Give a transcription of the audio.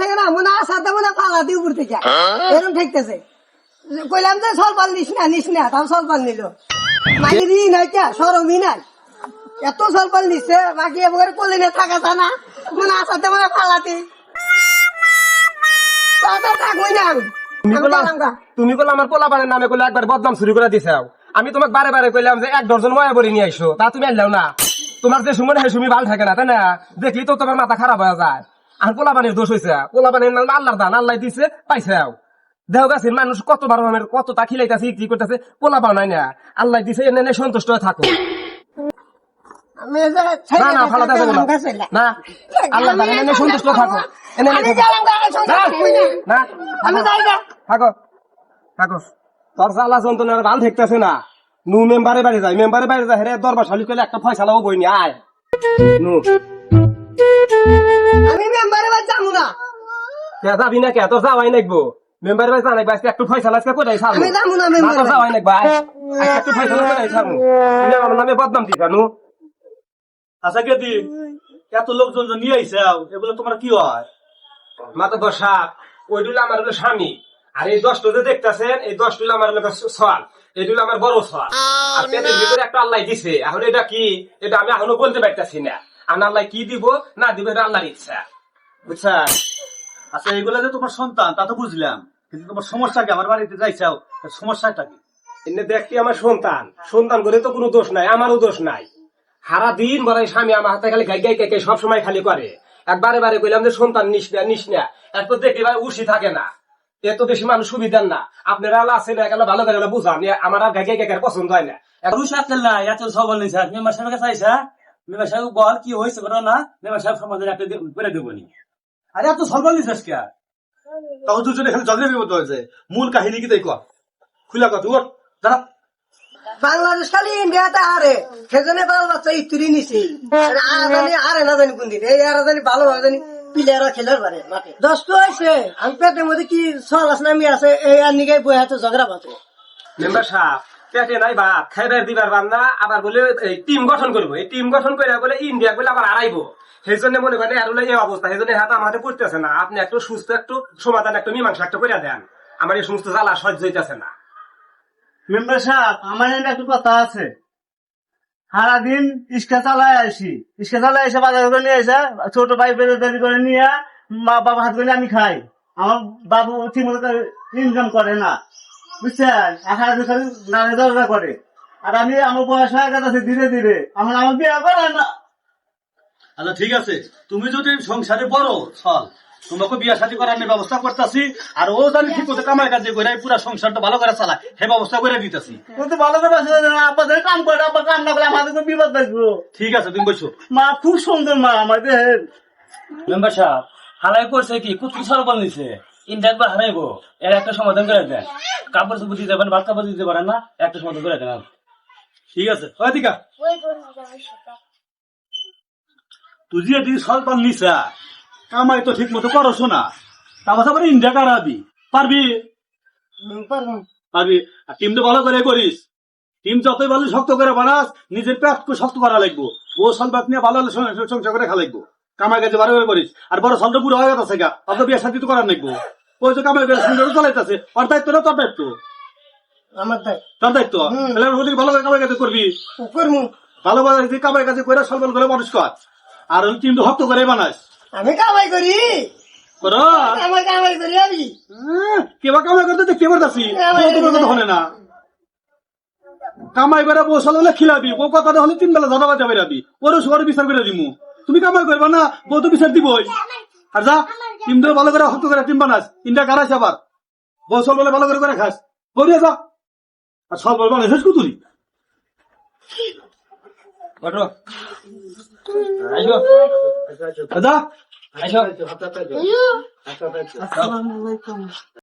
থাকে না মনে আসাতে মনে পালা উপর থেকে। এরকম ঠেকতেছে। কইলাম যে সলপাল নিস না নিস না তাও সলপাল নিল। মাগির নাই কে? সরমই নাই। এত সলপাল নিচ্ছে বাকি এবার কলিনে থাকা তা না। মনে আসাতে মনে পালাতে কথা থাকবই না আমি। তুমি বললাম আমার পোলাপানের নামে কইলে একবার বদনাম শুরু করে দিছাও আমি তোমাকে বারে বারে কইলাম যে এক ডজন ময়া বড়ি নিয়ে আইসো তা তুমি আনলাও না। তোমার যে সময় সেই সময় ভালো থাকে না তাই না? দেখলি তো তোমার মাথা খারাপ হয়ে যায়। আর পোলাপানের দোষ হয়েছে পোলাপানের নাম আল্লাহর দান আল্লাহ দিছে পাইছাও দেহ গাছের মানুষ কত বার আমার কত তা খিলাইতেছে কি করতেছে পোলা পাও নাই না। আল্লাহ দিছে এনে এনে সন্তুষ্ট হয়ে থাকো। না না না। না আল্লাহ দান এনে সন্তুষ্ট থাকো। এনে এনে না। না আমি যাই গা। থাকো। থাকো। তোর জ্বালা যন্ত্রণার ভালো দেখতেছে না। নু মেম্বারে বাড়ি যায়। মেম্বারে বাড়ি যায় হেরে দরবার শালি করলে একটা ফয়সালাও বই নি আয়। নু। যাবি না কে? তোর যাওয়াই নাকবো মেম্বারে জানাই একটু ফয়সালা আজকে কোথায় ছাড়বো? আমি যাব না মেম্বারে যাওয়াই নাকবো একটু ফয়সালা কোথায় ছাড়বো? তুমি আমার নামে বদনাম আচ্ছা কেদি এত লোকজন যে নিয়ে আইছে এগুলো তোমার কি হয়? মাতো দশা ওই দুলা আমার হলো স্বামী। আর এই দশটা যে দেখতেছেন এই দশ দুলা আমার এই দুলা আমার বড় সওয়াল। আর পেটের ভিতরে একটা আল্লাহ দিছে। এখন এটা কি? এটা আমি এখনও বলতে পারতেছি না। আর আল্লাহ কি দিব? না দিব এটা আল্লাহর ইচ্ছা। বুঝছেন? আচ্ছা এগুলো যে তোমার সন্তান তা তো বুঝলাম। কিন্তু তোমার সমস্যা কি? আমার বাড়িতে যাইছাও সমস্যাটা কি? দেখতে আমার সন্তান। সন্তান করে তো কোনো দোষ নাই আমারও দোষ নাই। সারা দিন বড় স্বামী আমার হাতে খালি গাই গাই গাই গাই সবসময় খালি করে। একবারে বারে কইলাম যে সন্তান নিস না নিস না। এরপর দেখি ভাই উসি থাকে না। এত বেশি মানুষ সুবিধার না। আপনারা আল্লাহ আছে না একেবারে ভালো করে বুঝান। আমার আর গাই গাই গাই গাই পছন্দ হয় না। এখন পুরুষ আক্কেল না এত সবল নেই স্যার। মেম্বার সাহেবের কাছে আইসা মেম্বার সাহেব বল কি হয়েছে করো না মেম্বার সাহেব সমাজের একটা করে দেবো নি। আরে এত সরবল নিছিস কে? তাও দুজনে খালি ঝগড়া বিপদ হয়েছে। মূল কাহিনী কি তাই কর। খুলা কথা ওর দাঁড়া। বাংলাদেশ খালি ইন্ডিয়াতে আরে সেজন্য বাল বাচ্চা ইতুরি নিছে। আর জানি আরে না জানি কোন দিন। এই ভালো ভাবে জানি প্লেয়াররা খেলার পারে মাঠে। দশটো হয়েছে। আমি পেটের মধ্যে কি সল আছে আছে এই আর নিগে বই হাতে ঝগড়া পাতে মেম্বার সাহেব পেটে নাই ভাত, খাইবার দিবার বান্না আবার বলে টিম গঠন করব। এই টিম গঠন করে বলে ইন্ডিয়া বলে আবার সেই জন্য মনে করেন আর এই অবস্থা সেই জন্য পড়তেছে না। আপনি একটু সুস্থ, একটু সমাধান, একটু মীমাংসা একটু করে দেন। আমার এই সমস্ত জ্বালা সহ্য হইতেছে না। মেম্বার সাহেব, আমার একটু কথা আছে। সারাদিন ইস্কা চালায় আসি। ইস্কা চালায় এসে বাজার করে নিয়ে এসে ছোট ভাই বেরোদারি করে নিয়ে মা বাবা হাত করে আমি খাই। আমার বাবু ঠিক মতো ইনকাম করে না। বুঝছেন? এক হাজার খালি দরজা করে। আর আমি আমার বয়স হয়ে গেছে ধীরে ধীরে। আমার আমার বিয়ে করে না। আচ্ছা ঠিক আছে। তুমি যদি সংসারে বড় চল। তোমাকে বিয়া শাদী করার ব্যবস্থা করতেছি। আর ও জানি ঠিক মতো কামাই কাজে করে পুরো সংসারটা ভালো করে চালায়। সে ব্যবস্থা করে দিতেছি। কিন্তু ভালো করে কাম করে আব্বা কাম না করে আমাদের বিপদ থাকব। ঠিক আছে তুমি বসো। মা খুব সুন্দর মা আমাদের মেম্বার সাহেব হালাই করছে কি? কুতুল সরবল নিছে। ইন্ডিয়া একবার হারাইবো এর একটা সমাধান করে দেন। কাপড় চোপড় দিতে পারেন ভাত কাপড় দিতে পারেন না একটা সমাধান করে দেন। ঠিক আছে দিকা। তুই যে সন্তান নিছা কামাই তো ঠিক মতো করছ না। তারপর আবার ইন্ডিয়া কারাবি পারবি? পারবি। আর টিম তো ভালো করে করিস। টিম যতই ভালো শক্ত করে বানাস নিজের পেটকে শক্ত করা লাগবো। ও সলবাক নিয়ে ভালো সংসার করে খা লাগবো। কামাই কাজে ভালো করে করিস। আর বড় সলটা পুরো হয়ে গেছে গা অত বিয়ে শান্তি তো করার লাগবো। ওই যে কামাই করে সংসার চলাইতেছে? ওর দায়িত্ব না তোর দায়িত্ব? আমার তাই তোর দায়িত্ব? তাহলে ওদিকে ভালো করে কামাই কাজে করবি? করমু। ভালো ভালো যদি কামাই করে সলবল করে মানুষ কর। আর ওই টিম শক্ত করে বানাস। আমি কামাই করি। করো। আমার কামাই করি আমি। কেবা কামাই করতে তো কেবার দাসি তোমার কথা হলে না। কামাই করে বউ খিলাবি। বউ কথা হলে তিন বেলা ধরা বাজা বেরাবি ওর সবার বিচার করে দিমু। তুমি কামাই করবা না বউ তো বিচার দিবই। আর যা। টিম ধরে ভালো করে হস্ত করে টিম বানাস তিনটা কারাস আবার বসল বলে ভালো করে করে খাস বলিয়া যা আর সব বলবা শেষ কুতুরি ওঠো